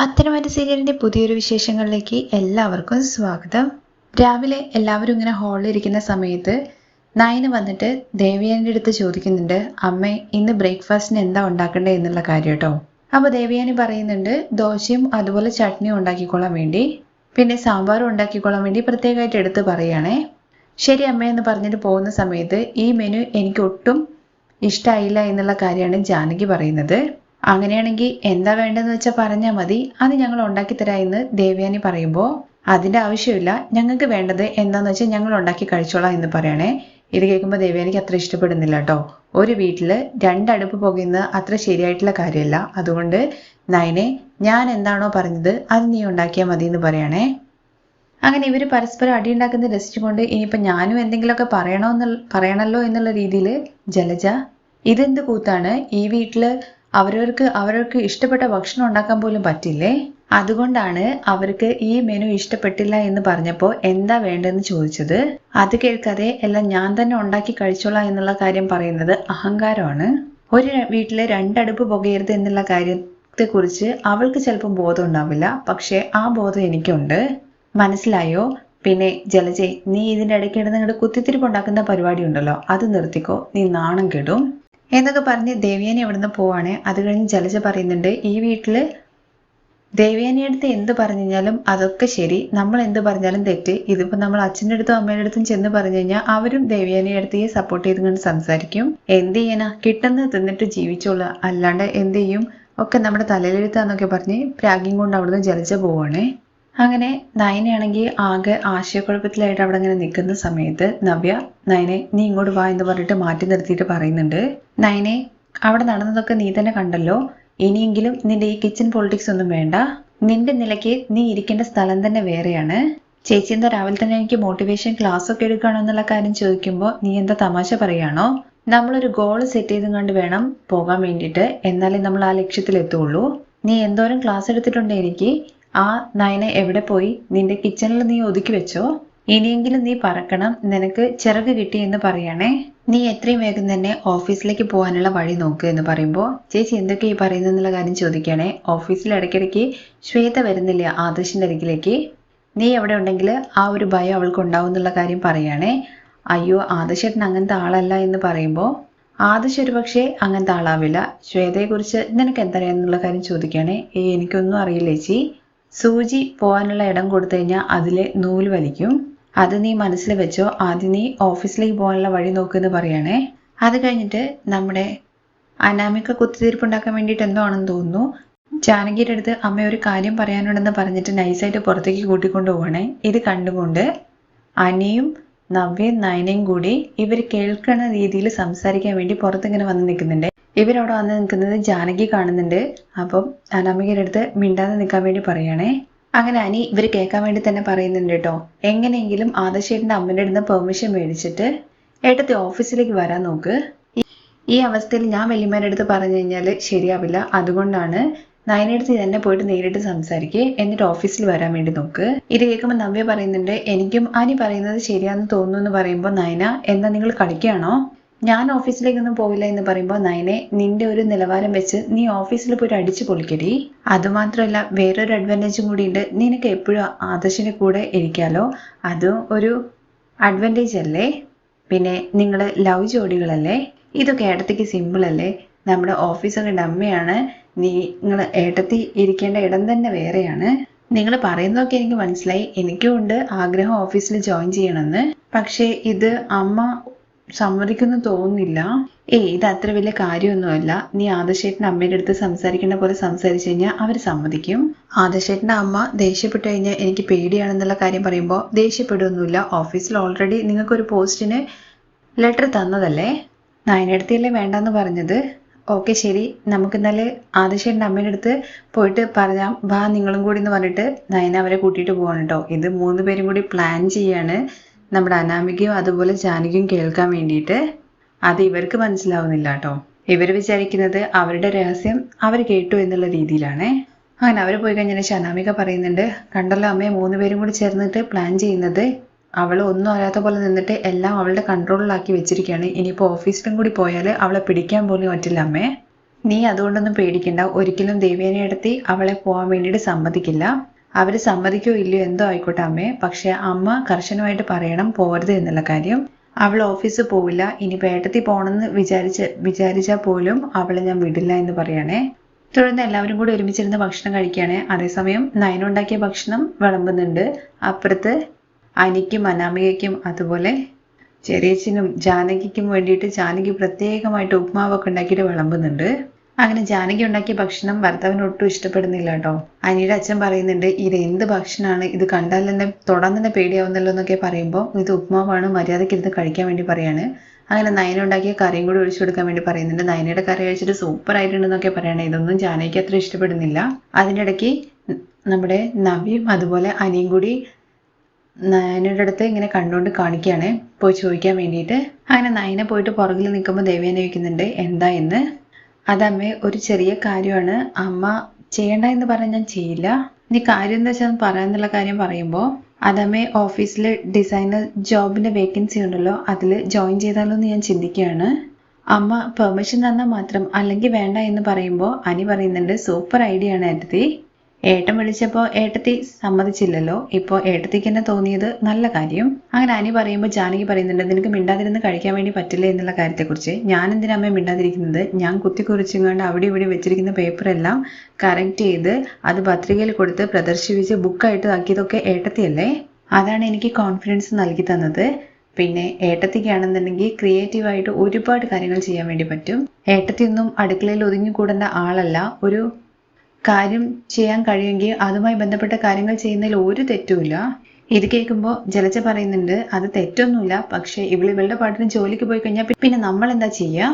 പത്തനംതിട്ട സീരിയലിന്റെ പുതിയൊരു വിശേഷങ്ങളിലേക്ക് എല്ലാവർക്കും സ്വാഗതം. രാവിലെ എല്ലാവരും ഇങ്ങനെ ഹാളിൽ ഇരിക്കുന്ന സമയത്ത് നയന് വന്നിട്ട് ദേവിയാനിന്റെ അടുത്ത് ചോദിക്കുന്നുണ്ട് അമ്മേ ഇന്ന് ബ്രേക്ക്ഫാസ്റ്റിന് എന്താ ഉണ്ടാക്കണ്ടേ? എന്നുള്ള കാര്യം കേട്ടോ അപ്പൊ ദേവിയാനി പറയുന്നുണ്ട് ദോശയും അതുപോലെ ചട്നിയും ഉണ്ടാക്കിക്കൊള്ളാൻ വേണ്ടി. പിന്നെ സാമ്പാറും ഉണ്ടാക്കിക്കൊള്ളാൻ വേണ്ടി പ്രത്യേകമായിട്ട് എടുത്ത് പറയുകയാണേ. ശരി അമ്മ എന്ന് പറഞ്ഞിട്ട് പോകുന്ന സമയത്ത് ഈ മെനു എനിക്ക് ഒട്ടും ഇഷ്ടമായില്ല എന്നുള്ള കാര്യമാണ് ജാനകി പറയുന്നത്. അങ്ങനെയാണെങ്കിൽ എന്താ വേണ്ടതെന്ന് വെച്ചാൽ പറഞ്ഞാൽ മതി. അത് ഞങ്ങൾ ഉണ്ടാക്കി തരാം എന്ന് ദേവയാനി പറയുമ്പോൾ അതിന്റെ ആവശ്യമില്ല. ഞങ്ങൾക്ക് വേണ്ടത് എന്താന്ന് വെച്ചാൽ ഞങ്ങൾ ഉണ്ടാക്കി കഴിച്ചോളാം എന്ന് പറയണേ. ഇത് കേൾക്കുമ്പോൾ ദേവയാനിക്ക് അത്ര ഇഷ്ടപ്പെടുന്നില്ല കേട്ടോ. ഒരു വീട്ടിൽ രണ്ടടുപ്പ് പുകയുന്നത് അത്ര ശരിയായിട്ടുള്ള കാര്യമല്ല. അതുകൊണ്ട് നയനെ ഞാൻ എന്താണോ പറഞ്ഞത് അത് നീ ഉണ്ടാക്കിയാൽ മതി എന്ന് പറയണേ. അങ്ങനെ ഇവർ പരസ്പരം അടിയുണ്ടാക്കുന്ന രസിച്ചുകൊണ്ട് ഇനിയിപ്പോൾ ഞാനും എന്തെങ്കിലുമൊക്കെ പറയണോ എന്നുള്ള പറയണല്ലോ എന്നുള്ള രീതിയിൽ ജലജ ഇതെന്ത് കൂത്താണ്? ഈ വീട്ടിൽ അവരവർക്ക് അവരവർക്ക് ഇഷ്ടപ്പെട്ട ഭക്ഷണം ഉണ്ടാക്കാൻ പോലും പറ്റില്ലേ? അതുകൊണ്ടാണ് അവർക്ക് ഈ മെനു ഇഷ്ടപ്പെട്ടില്ല എന്ന് പറഞ്ഞപ്പോൾ എന്താ വേണ്ടെന്ന് ചോദിച്ചത്. അത് കേൾക്കാതെ എല്ലാം ഞാൻ തന്നെ ഉണ്ടാക്കി കഴിച്ചോളാം എന്നുള്ള കാര്യം പറയുന്നത് അഹങ്കാരമാണ്. ഒരു വീട്ടിലെ രണ്ടടുപ്പ് പുകയരുത് എന്നുള്ള കാര്യത്തെക്കുറിച്ച് അവൾക്ക് ചിലപ്പോൾ ബോധം ഉണ്ടാവില്ല. പക്ഷേ ആ ബോധം എനിക്കുണ്ട്. മനസ്സിലായോ? പിന്നെ ജലജെ നീ ഇതിന്റെ ഇടയ്ക്ക് ഇടന്ന് നിങ്ങളുടെ കുത്തിത്തിരിപ്പ് ഉണ്ടാക്കുന്ന പരിപാടി ഉണ്ടല്ലോ. അത് നിർത്തിക്കോ. നീ നാണം കെടും. എന്നൊക്കെ പറഞ്ഞ് ദേവ്യാനി അവിടുന്ന് പോവാണ്. അത് കഴിഞ്ഞ് ജലജ പറയുന്നുണ്ട് ഈ വീട്ടിൽ ദേവ്യാനിയുടെ അടുത്ത് എന്ത് പറഞ്ഞു കഴിഞ്ഞാലും അതൊക്കെ ശരി. നമ്മൾ എന്ത് പറഞ്ഞാലും തെറ്റ്. ഇതിപ്പോ നമ്മൾ അച്ഛന്റെ അടുത്തും അമ്മയുടെ അടുത്തും ചെന്ന് പറഞ്ഞു കഴിഞ്ഞാൽ അവരും ദേവ്യാനിയുടെ അടുത്ത് സപ്പോർട്ട് ചെയ്തുകൊണ്ട് സംസാരിക്കും. എന്ത് ചെയ്യാനാ? കിട്ടുന്നത് തിന്നിട്ട് ജീവിച്ചോളുക അല്ലാണ്ട് എന്ത് ചെയ്യും? ഒക്കെ നമ്മുടെ തലയിലെഴുത്താന്നൊക്കെ പറഞ്ഞ് പ്രാഗ്യം കൊണ്ട് അവിടുന്ന് ജലജ പോവാണേ. അങ്ങനെ നയനയാണെങ്കിൽ ആകെ ആശയക്കുഴപ്പത്തിലായിട്ട് അവിടെ അങ്ങനെ നിൽക്കുന്ന സമയത്ത് നവ്യ നയനെ നീ ഇങ്ങോട്ട് വാ എന്ന് പറഞ്ഞിട്ട് മാറ്റി നിർത്തിയിട്ട് പറയുന്നുണ്ട്. നയനെ അവിടെ നടന്നതൊക്കെ നീ തന്നെ കണ്ടല്ലോ. ഇനിയെങ്കിലും നിന്റെ ഈ കിച്ചൺ പൊളിറ്റിക്സ് ഒന്നും വേണ്ട. നിന്റെ നിലയ്ക്ക് നീ ഇരിക്കേണ്ട സ്ഥലം തന്നെ വേറെയാണ്. ചേച്ചി എന്താ രാവിലെ തന്നെ എനിക്ക് മോട്ടിവേഷൻ ക്ലാസ് ഒക്കെ എടുക്കണോ എന്നുള്ള കാര്യം ചോദിക്കുമ്പോൾ നീ എന്താ തമാശ പറയാണോ നമ്മളൊരു ഗോൾ സെറ്റ് ചെയ്തും കണ്ട് വേണം പോകാൻ വേണ്ടിയിട്ട്. എന്നാലേ നമ്മൾ ആ ലക്ഷ്യത്തിൽ എത്തുള്ളൂ നീ എന്തോരം ക്ലാസ് എടുത്തിട്ടുണ്ട് എനിക്ക്. ആ നയന എവിടെ പോയി? നിന്റെ കിച്ചണിൽ നീ ഒതുക്കി വെച്ചോ? ഇനിയെങ്കിലും നീ പറക്കണം നിനക്ക് ചിറക് കിട്ടി എന്ന് പറയണേ. നീ എത്രയും വേഗം തന്നെ ഓഫീസിലേക്ക് പോകാനുള്ള വഴി നോക്ക് എന്ന് പറയുമ്പോൾ ചേച്ചി എന്തൊക്കെ ഈ പറയുന്നെന്നുള്ള കാര്യം ചോദിക്കണേ. ഓഫീസിൽ ഇടയ്ക്കിടയ്ക്ക് ശ്വേത വരുന്നില്ല ആദർശിന്റെ അരികിലേക്ക് നീ എവിടെ ഉണ്ടെങ്കിൽ ആ ഒരു ഭയം അവൾക്ക് ഉണ്ടാവും എന്നുള്ള കാര്യം പറയണേ. അയ്യോ ആദർശേട്ടൻ അങ്ങനത്തെ ആളല്ല എന്ന് പറയുമ്പോൾ ആദർശ് ഒരു പക്ഷേ അങ്ങനത്തെ ആളാവില്ല. ശ്വേതയെക്കുറിച്ച് നിനക്ക് എന്തറിയാന്നുള്ള കാര്യം ചോദിക്കണേ. ഏ എനിക്കൊന്നും അറിയില്ല ചേച്ചി? സൂചി പോകാനുള്ള ഇടം കൊടുത്തു കഴിഞ്ഞാൽ അതിൽ നൂൽ വലിക്കും. അത് നീ മനസ്സിൽ വെച്ചോ ആദ്യം നീ ഓഫീസിലേക്ക് പോകാനുള്ള വഴി നോക്കുമെന്ന് പറയണേ. അത് കഴിഞ്ഞിട്ട് നമ്മുടെ അനാമിക കുത്തിത്തീർപ്പുണ്ടാക്കാൻ വേണ്ടിയിട്ട് എന്തോ ആണെന്ന് തോന്നുന്നു. ജാനകിയുടെ അടുത്ത് അമ്മ ഒരു കാര്യം പറയാനുണ്ടെന്ന് പറഞ്ഞിട്ട് നൈസായിട്ട് പുറത്തേക്ക് കൂട്ടിക്കൊണ്ടു പോകണേ ഇത് കണ്ടുകൊണ്ട് അനിയും നവ്യയും നയനയും കൂടി ഇവർ കേൾക്കുന്ന രീതിയിൽ സംസാരിക്കാൻ വേണ്ടി പുറത്തിങ്ങനെ വന്ന് നിൽക്കുന്നുണ്ട്. ഇവരവിടെ വന്ന് നിൽക്കുന്നത് ജാനകി കാണുന്നുണ്ട്. അപ്പം അനാമികയുടെ അടുത്ത് മിണ്ടാതെ നിൽക്കാൻ വേണ്ടി പറയണേ. അങ്ങനെ അനി ഇവർ കേൾക്കാൻ വേണ്ടി തന്നെ പറയുന്നുണ്ട് കേട്ടോ. എങ്ങനെയെങ്കിലും ആദർശേട്ടന്റെ അമ്മന്റെ അടുത്ത് പെർമിഷൻ മേടിച്ചിട്ട് ഏട്ടത്തെ ഓഫീസിലേക്ക് വരാൻ നോക്ക്. ഈ- അവസ്ഥയിൽ ഞാൻ വലിയമാരുടെ അടുത്ത് പറഞ്ഞു കഴിഞ്ഞാൽ ശരിയാവില്ല. അതുകൊണ്ടാണ് നയനടുത്ത് തന്നെ പോയിട്ട് നേരിട്ട് സംസാരിക്കുക എന്നിട്ട് ഓഫീസിൽ വരാൻ വേണ്ടി നോക്ക്. ഇത് കേൾക്കുമ്പോൾ നവ്യ പറയുന്നുണ്ട് എനിക്കും അനി പറയുന്നത് ശരിയാന്ന് തോന്നുന്നു എന്ന് പറയുമ്പോൾ നയന എന്താ നിങ്ങൾ കളിക്കുകയാണോ? ഞാൻ ഓഫീസിലേക്കൊന്നും പോവില്ല എന്ന് പറയുമ്പോൾ നയനെ നിന്റെ ഒരു നിലവാരം വെച്ച് നീ ഓഫീസിൽ പോയിട്ട് അടിച്ചു പൊളിക്കടി. അതുമാത്രമല്ല വേറൊരു അഡ്വാന്റേജും കൂടി ഉണ്ട്. നിനക്ക് എപ്പോഴും ആദർശിന്റെ കൂടെ ഇരിക്കാലോ. അതും ഒരു അഡ്വാന്റേജ് അല്ലേ? പിന്നെ നിങ്ങൾ ലവ് ജോഡികളല്ലേ? ഇതൊക്കെ ഏട്ടത്തിക്ക് സിമ്പിൾ അല്ലേ? നമ്മുടെ ഓഫീസൊക്കെ ഡമ്മയാണ് നിങ്ങൾ ഏട്ടത്തി ഇരിക്കേണ്ട ഇടം തന്നെ വേറെയാണ്. നിങ്ങൾ പറയുന്നതൊക്കെ എനിക്ക് മനസ്സിലായി. എനിക്കും ഉണ്ട് ആഗ്രഹം ഓഫീസിൽ ജോയിൻ ചെയ്യണമെന്ന്. പക്ഷേ ഇത് അമ്മ സമ്മതിക്കുന്നു തോന്നുന്നില്ല. ഏയ് ഇത് അത്ര വലിയ കാര്യമൊന്നുമല്ല. നീ ആദശേട്ടന്റെ അമ്മയുടെ അടുത്ത് സംസാരിക്കുന്ന പോലെ സംസാരിച്ചു കഴിഞ്ഞാൽ അവർ സമ്മതിക്കും. ആദർശേട്ടന്റെ അമ്മ ദേഷ്യപ്പെട്ടു കഴിഞ്ഞാൽ എനിക്ക് പേടിയാണെന്നുള്ള കാര്യം പറയുമ്പോൾ ദേഷ്യപ്പെടുകയൊന്നുമില്ല. ഓഫീസിൽ ഓൾറെഡി നിങ്ങൾക്കൊരു പോസ്റ്റിന് ലെറ്റർ തന്നതല്ലേ? നയനടുത്തല്ലേ വേണ്ടെന്ന് പറഞ്ഞത്? ഓക്കെ ശരി. നമുക്ക് ഇന്നലെ ആദർശേട്ടന്റെ അമ്മയുടെ അടുത്ത് പോയിട്ട് പറയാം വാ നിങ്ങളും കൂടി എന്ന് പറഞ്ഞിട്ട് നയന അവരെ കൂട്ടിയിട്ട് പോവാണ് കേട്ടോ. ഇത് മൂന്ന് പേരും കൂടി പ്ലാൻ ചെയ്യാണ്. നമ്മുടെ അനാമികയും അതുപോലെ ജാനകിയും കേൾക്കാൻ വേണ്ടിയിട്ട് അത് ഇവർക്ക് മനസ്സിലാവുന്നില്ല കേട്ടോ ഇവർ വിചാരിക്കുന്നത് അവരുടെ രഹസ്യം അവർ കേട്ടു എന്നുള്ള രീതിയിലാണ്. അങ്ങനെ അവർ പോയി കഴിഞ്ഞാൽ അനാമിക പറയുന്നുണ്ട് കണ്ടല്ലോ അമ്മയെ മൂന്ന് പേരും കൂടി ചേർന്നിട്ട് പ്ലാൻ ചെയ്യുന്നത് അവൾ ഒന്നും അറിയാത്ത പോലെ നിന്നിട്ട് എല്ലാം അവളുടെ കൺട്രോളിലാക്കി വെച്ചിരിക്കുകയാണ്. ഇനിയിപ്പോൾ ഓഫീസിലും കൂടി പോയാൽ അവളെ പിടിക്കാൻ പോലും പറ്റില്ല അമ്മേ. നീ അതുകൊണ്ടൊന്നും പേടിക്കണ്ട. ഒരിക്കലും ദേവേനെ എടുത്തി അവളെ പോകാൻ വേണ്ടിയിട്ട് സമ്മതിക്കില്ല. അവർ സമ്മതിക്കോ ഇല്ലയോ എന്തോ ആയിക്കോട്ടെ അമ്മേ. പക്ഷെ അമ്മ കർശനമായിട്ട് പറയണം പോരുത് എന്നുള്ള കാര്യം. അവൾ ഓഫീസിൽ പോവില്ല. ഇനി പേട്ടത്തിൽ പോകണമെന്ന് വിചാരിച്ച് വിചാരിച്ചാൽ പോലും അവളെ ഞാൻ വിടില്ല എന്ന് പറയണേ. തുടർന്ന് എല്ലാവരും കൂടി ഒരുമിച്ചിരുന്ന് ഭക്ഷണം കഴിക്കുകയാണ്. അതേസമയം നയനുണ്ടാക്കിയ ഭക്ഷണം വിളമ്പുന്നുണ്ട്. അപ്പുറത്ത് അനിക്കും അനാമികയ്ക്കും അതുപോലെ ചെറിയച്ഛനും ജാനകിക്കും വേണ്ടിയിട്ട് ജാനകി പ്രത്യേകമായിട്ട് ഉപ്മാവൊക്കെ ഉണ്ടാക്കിയിട്ട് വിളമ്പുന്നുണ്ട്. അങ്ങനെ ജാനകി ഉണ്ടാക്കിയ ഭക്ഷണം ഭർത്താവിന് ഒട്ടും ഇഷ്ടപ്പെടുന്നില്ല കേട്ടോ. അനിയുടെ അച്ഛൻ പറയുന്നുണ്ട് ഇത് എന്ത് ഭക്ഷണമാണ് ഇത് കണ്ടാൽ തന്നെ തൊടാൻ തന്നെ പേടിയാവുന്നല്ലോ എന്നൊക്കെ പറയുമ്പോൾ ഇത് ഉപ്മാവാണ് മര്യാദയ്ക്ക് ഇരുന്ന് കഴിക്കാൻ വേണ്ടി പറയാണ്. അങ്ങനെ നയന ഉണ്ടാക്കിയ കറിയും കൂടി ഒഴിച്ചു കൊടുക്കാൻ വേണ്ടി പറയുന്നുണ്ട് നയനയുടെ കറി കഴിച്ചിട്ട് സൂപ്പർ ആയിട്ടുണ്ടെന്നൊക്കെ പറയണേ. ഇതൊന്നും ജാനകിക്ക് അത്ര ഇഷ്ടപ്പെടുന്നില്ല. അതിനിടയ്ക്ക് നമ്മുടെ നവിയും അതുപോലെ അനിയും കൂടി നയനയുടെ അടുത്ത് ഇങ്ങനെ കണ്ടുകൊണ്ട് കാണിക്കുകയാണ് പോയി ചോദിക്കാൻ വേണ്ടിയിട്ട്. അങ്ങനെ നയനെ പോയിട്ട് പുറകിൽ നിൽക്കുമ്പോൾ ദേവിയെ ചോദിക്കുന്നുണ്ട് എന്താ എന്ന് അതമ്മേ ഒരു ചെറിയ കാര്യമാണ്. അമ്മ ചെയ്യണ്ട എന്ന് പറഞ്ഞ ഞാൻ ചെയ്യില്ല. ഇനി കാര്യം എന്താ വെച്ചാൽ പറയാന്നുള്ള കാര്യം പറയുമ്പോൾ അതമ്മേ ഓഫീസിൽ ഡിസൈനർ ജോബിന്റെ വേക്കൻസി ഉണ്ടല്ലോ അതിൽ ജോയിൻ ചെയ്താലോ എന്ന് ഞാൻ ചിന്തിക്കുകയാണ്. അമ്മ പെർമിഷൻ തന്നാൽ മാത്രം അല്ലെങ്കിൽ വേണ്ട എന്ന് പറയുമ്പോൾ അനി പറയുന്നുണ്ട് സൂപ്പർ ഐഡിയ ആണ് ഏട്ടത്തി ഏട്ടൻ വിളിച്ചപ്പോൾ ഏട്ടത്തി സമ്മതിച്ചില്ലല്ലോ. ഇപ്പോൾ ഏട്ടത്തിക്ക് തന്നെ തോന്നിയത് നല്ല കാര്യം. അങ്ങനെ അനി പറയുമ്പോൾ ജാനകി പറയുന്നുണ്ട് നിനക്ക് മിണ്ടാതിരുന്ന് കഴിക്കാൻ വേണ്ടി പറ്റില്ല? എന്നുള്ള കാര്യത്തെക്കുറിച്ച്. ഞാൻ എന്തിനാ അമ്മ മിണ്ടാതിരിക്കുന്നത്? ഞാൻ കുത്തിക്കുറിച്ചുകൊണ്ട് അവിടെ ഇവിടെ വെച്ചിരിക്കുന്ന പേപ്പറെല്ലാം കറക്റ്റ് ചെയ്ത് അത് പത്രികയിൽ കൊടുത്ത് പ്രദർശിപ്പിച്ച് ബുക്കായിട്ട് ആക്കിയതൊക്കെ ഏട്ടത്തിയല്ലേ? അതാണ് എനിക്ക് കോൺഫിഡൻസ് നൽകി തന്നത്. പിന്നെ ഏട്ടത്തിക്കാണെന്നുണ്ടെങ്കിൽ ക്രിയേറ്റീവായിട്ട് ഒരുപാട് കാര്യങ്ങൾ ചെയ്യാൻ വേണ്ടി പറ്റും. ഏട്ടത്തിയൊന്നും അടുക്കളയിൽ ഒതുങ്ങിക്കൂടേണ്ട ആളല്ല. ഒരു കാര്യം ചെയ്യാൻ കഴിയുമെങ്കിൽ അതുമായി ബന്ധപ്പെട്ട കാര്യങ്ങൾ ചെയ്യുന്നതിൽ ഒരു തെറ്റുമില്ല. ഇത് കേൾക്കുമ്പോൾ ജലജ പറയുന്നുണ്ട് അത് തെറ്റൊന്നുമില്ല. പക്ഷേ ഇവൾ ഇവളുടെ പാട്ടിന് ജോലിക്ക് പോയി കഴിഞ്ഞാൽ പിന്നെ നമ്മൾ എന്താ ചെയ്യുക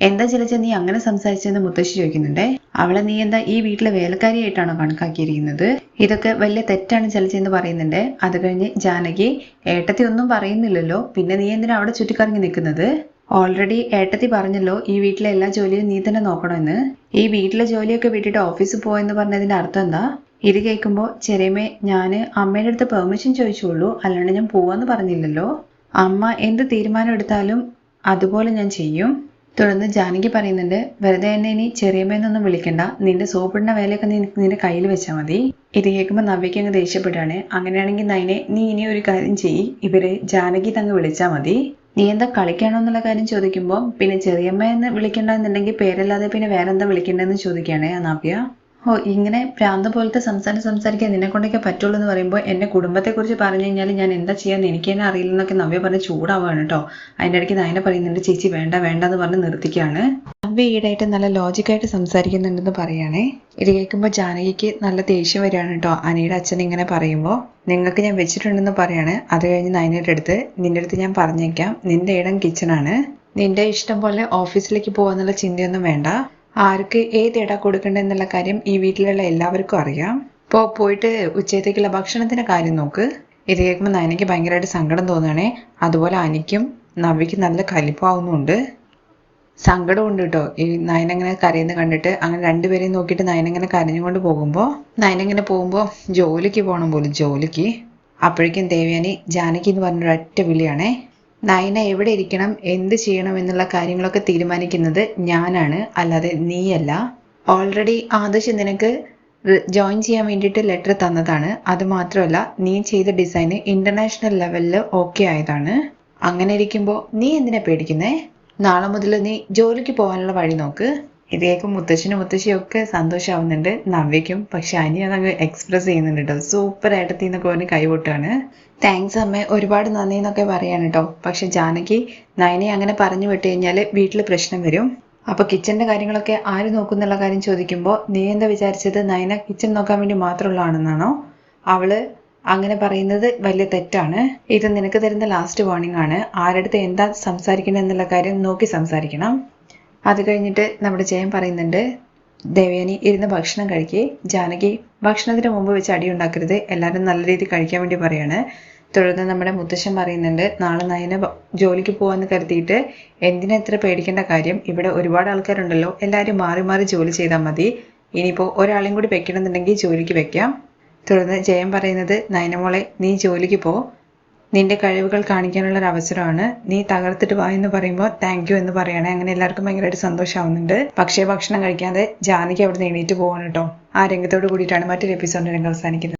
എന്താ ജലജ നീ അങ്ങനെ സംസാരിച്ചെന്ന് മുത്തശ്ശി ചോദിക്കുന്നുണ്ടേ. അവളെ നീ എന്താ ഈ വീട്ടിലെ വേലക്കാരിയായിട്ടാണോ കണക്കാക്കിയിരിക്കുന്നത്? ഇതൊക്കെ വലിയ തെറ്റാണ് ജലജ എന്ന് പറയുന്നുണ്ട്. അത് കഴിഞ്ഞ് ജാനകി ഏട്ടത്തി ഒന്നും പറയുന്നില്ലല്ലോ. പിന്നെ നീ എന്തിനാ അവിടെ ചുറ്റിക്കറങ്ങി നിൽക്കുന്നത്? ഓൾറെഡി ഏട്ടത്തി പറഞ്ഞല്ലോ ഈ വീട്ടിലെ എല്ലാ ജോലിയും നീ തന്നെ നോക്കണമെന്ന്. ഈ വീട്ടിലെ ജോലിയൊക്കെ വിട്ടിട്ട് ഓഫീസിൽ പോയെന്ന് പറഞ്ഞതിന്റെ അർത്ഥം എന്താ? ഇത് കേൾക്കുമ്പോൾ ചെറിയമ്മേ ഞാൻ അമ്മയുടെ അടുത്ത് പെർമിഷൻ ചോദിച്ചുള്ളൂ. അല്ലാണ്ട് ഞാൻ പോവാന്ന് പറഞ്ഞില്ലല്ലോ. അമ്മ എന്ത് തീരുമാനം എടുത്താലും അതുപോലെ ഞാൻ ചെയ്യും. തുടർന്ന് ജാനകി പറയുന്നുണ്ട് വെറുതെ എന്നെ ഇനി ചെറിയമ്മയെന്നൊന്നും വിളിക്കണ്ട. നിന്റെ സോപ്പിടുന്ന വേലയൊക്കെ നീ നിന്റെ കയ്യിൽ വെച്ചാൽ മതി. ഇത് കേൾക്കുമ്പോൾ നവ്യയ്ക്ക് അങ്ങ് ദേഷ്യപ്പെടുകയാണ് അങ്ങനെയാണെങ്കിൽ നൈനെ നീ ഇനി ഒരു കാര്യം ചെയ്യ്. ഇവരെ ജാനകി തങ്ങ് വിളിച്ചാൽ മതി. നീ എന്താ കളിക്കാണോ എന്നുള്ള കാര്യം ചോദിക്കുമ്പോൾ പിന്നെ ചെറിയമ്മ എന്ന് വിളിക്കണ്ട എന്നുണ്ടെങ്കിൽ പേരല്ലാതെ പിന്നെ വേറെന്താ വിളിക്കേണ്ടതെന്ന് ചോദിക്കുകയാണേ ആ ഓ ഇങ്ങനെ ഭ്രാന്ത പോലത്തെ സംസാരം സംസാരിക്കാൻ നിന്നെ കൊണ്ടൊക്കെ പറ്റുള്ളൂ എന്ന് പറയുമ്പോൾ കുടുംബത്തെ കുറിച്ച് പറഞ്ഞു കഴിഞ്ഞാൽ ഞാൻ എന്താ ചെയ്യാന്ന് എനിക്ക് തന്നെ അറിയില്ലെന്നൊക്കെ നവ്യ പറഞ്ഞ് ചൂടാവുകയാണ് കേട്ടോ. അതിന്റെ ഇടയ്ക്ക് നയനെ പറയുന്നുണ്ട് ചേച്ചി വേണ്ട വേണ്ട എന്ന് പറഞ്ഞ് നിർത്തിക്കുകയാണ് നവ്യ ഈടായിട്ട് നല്ല ലോജിക്കായിട്ട് സംസാരിക്കുന്നുണ്ടെന്ന് പറയുകയാണേ ഇത് കേൾക്കുമ്പോൾ ജാനകിക്ക് നല്ല ദേഷ്യം വരികയാണ് കേട്ടോ. അനിയുടെ അച്ഛൻ ഇങ്ങനെ പറയുമ്പോൾ നിങ്ങൾക്ക് ഞാൻ വെച്ചിട്ടുണ്ടെന്ന് പറയാണ്. അത് കഴിഞ്ഞ് നയനയുടെ അടുത്ത് നിന്റെ അടുത്ത് ഞാൻ പറഞ്ഞേക്കാം. നിന്റെ ഇടം കിച്ചണാണ് നിന്റെ ഇഷ്ടം പോലെ ഓഫീസിലേക്ക് പോകാന്നുള്ള ചിന്തയൊന്നും വേണ്ട. ആർക്ക് ഏത് ഇട കൊടുക്കണ്ടെന്നുള്ള കാര്യം ഈ വീട്ടിലുള്ള എല്ലാവർക്കും അറിയാം. ഇപ്പോൾ പോയിട്ട് ഉച്ചത്തേക്കുള്ള ഭക്ഷണത്തിന്റെ കാര്യം നോക്ക്. ഇത് കേൾക്കുമ്പോൾ നയനയ്ക്ക് ഭയങ്കരമായിട്ട് സങ്കടം തോന്നുകയാണേ. അതുപോലെ അനിക്കും നവ്യയ്ക്ക് നല്ല കലിപ്പാവുന്നുണ്ട്. സങ്കടമുണ്ട് കേട്ടോ. ഈ നയനങ്ങനെ കരയുന്നത് കണ്ടിട്ട് അങ്ങനെ രണ്ടുപേരെയും നോക്കിയിട്ട് നയനങ്ങനെ കരഞ്ഞുകൊണ്ട് പോകുമ്പോൾ നയനങ്ങനെ പോകുമ്പോൾ ജോലിക്ക് പോകണം പോലും ജോലിക്ക്. അപ്പോഴേക്കും ദേവയാനി ജാനകി എന്ന് പറഞ്ഞൊരു ഒറ്റ വിളിയാണേ. നയന എവിടെ ഇരിക്കണം എന്ത് ചെയ്യണം എന്നുള്ള കാര്യങ്ങളൊക്കെ തീരുമാനിക്കുന്നത് ഞാനാണ്. അല്ലാതെ നീയല്ല. ഓൾറെഡി ആദർശ് നിനക്ക് ജോയിൻ ചെയ്യാൻ വേണ്ടിയിട്ട് ലെറ്റർ തന്നതാണ്. അത് മാത്രമല്ല നീ ചെയ്ത ഡിസൈന് ഇന്റർനാഷണൽ ലെവലിൽ ഓക്കെ ആയതാണ്. അങ്ങനെ ഇരിക്കുമ്പോൾ നീ എന്തിനാ പേടിക്കുന്നേ? നാളെ മുതൽ നീ ജോലിക്ക് പോകാനുള്ള വഴി നോക്ക്. ഇതേക്കും മുത്തശ്ശനും മുത്തശ്ശിയും ഒക്കെ സന്തോഷമാവുന്നുണ്ട് നവ്യയ്ക്കും പക്ഷെ അനി അതങ്ങ് എക്സ്പ്രസ് ചെയ്യുന്നുണ്ട് കേട്ടോ സൂപ്പർ ഏട്ടത്തി എന്നൊക്കെ കൈവിട്ടാണ്. താങ്ക്സ് അമ്മ. ഒരുപാട് നന്ദി എന്നൊക്കെ പറയാണ് കേട്ടോ പക്ഷെ ജാനകി നയനെ അങ്ങനെ പറഞ്ഞു വിട്ട് കഴിഞ്ഞാൽ വീട്ടിൽ പ്രശ്നം വരും. അപ്പൊ കിച്ചന്റെ കാര്യങ്ങളൊക്കെ ആര് നോക്കുന്നുള്ള കാര്യം ചോദിക്കുമ്പോൾ നീ എന്താ വിചാരിച്ചത്? നയന കിച്ചൺ നോക്കാൻ വേണ്ടി മാത്രമുള്ളതാണെന്നാണോ അവൾ അങ്ങനെ പറയുന്നത് വലിയ തെറ്റാണ്. ഇത് നിനക്ക് തരുന്ന ലാസ്റ്റ് വാർണിംഗ് ആണ്. ആരടുത്ത് എന്താ സംസാരിക്കണം എന്നുള്ള കാര്യം നോക്കി സംസാരിക്കണം. അത് കഴിഞ്ഞിട്ട് നമ്മുടെ ജയം പറയുന്നുണ്ട് ദേവയാനി ഇരുന്ന് ഭക്ഷണം കഴിക്കേ. ജാനകി ഭക്ഷണത്തിന് മുമ്പ് വെച്ച് അടി ഉണ്ടാക്കരുത്. എല്ലാവരും നല്ല രീതിയിൽ കഴിക്കാൻ വേണ്ടി പറയാണ്. തുടർന്ന് നമ്മുടെ മുത്തശ്ശൻ പറയുന്നുണ്ട് നാളെ നയന ജോലിക്ക് പോകാന്ന് കരുതിയിട്ട് എന്തിനാ ഇത്ര പേടിക്കേണ്ട കാര്യം? ഇവിടെ ഒരുപാട് ആൾക്കാരുണ്ടല്ലോ. എല്ലാവരും മാറി മാറി ജോലി ചെയ്താൽ മതി. ഇനിയിപ്പോൾ ഒരാളെയും കൂടി വെക്കണമെന്നുണ്ടെങ്കിൽ ജോലിക്ക് വെക്കാം. തുടർന്ന് ജയം പറയുന്നത് നയനമോളെ നീ ജോലിക്ക് പോ. നിന്റെ കഴിവുകൾ കാണിക്കാനുള്ള ഒരു അവസരമാണ് നീ തകർത്തിട്ട് വാ എന്ന് പറയുമ്പോൾ താങ്ക് യു എന്ന് പറയണേ. അങ്ങനെ എല്ലാവർക്കും ഭയങ്കരമായിട്ട് സന്തോഷമാവുന്നുണ്ട്. പക്ഷേ ഭക്ഷണം കഴിക്കാതെ ജാനകി അവിടെ നിന്ന് എണീറ്റ് പോകണം കേട്ടോ. ആ രംഗത്തോട് കൂടിയിട്ടാണ് മറ്റൊരു എപ്പിസോഡിന്റെ രംഗം അവസാനിക്കുന്നത്.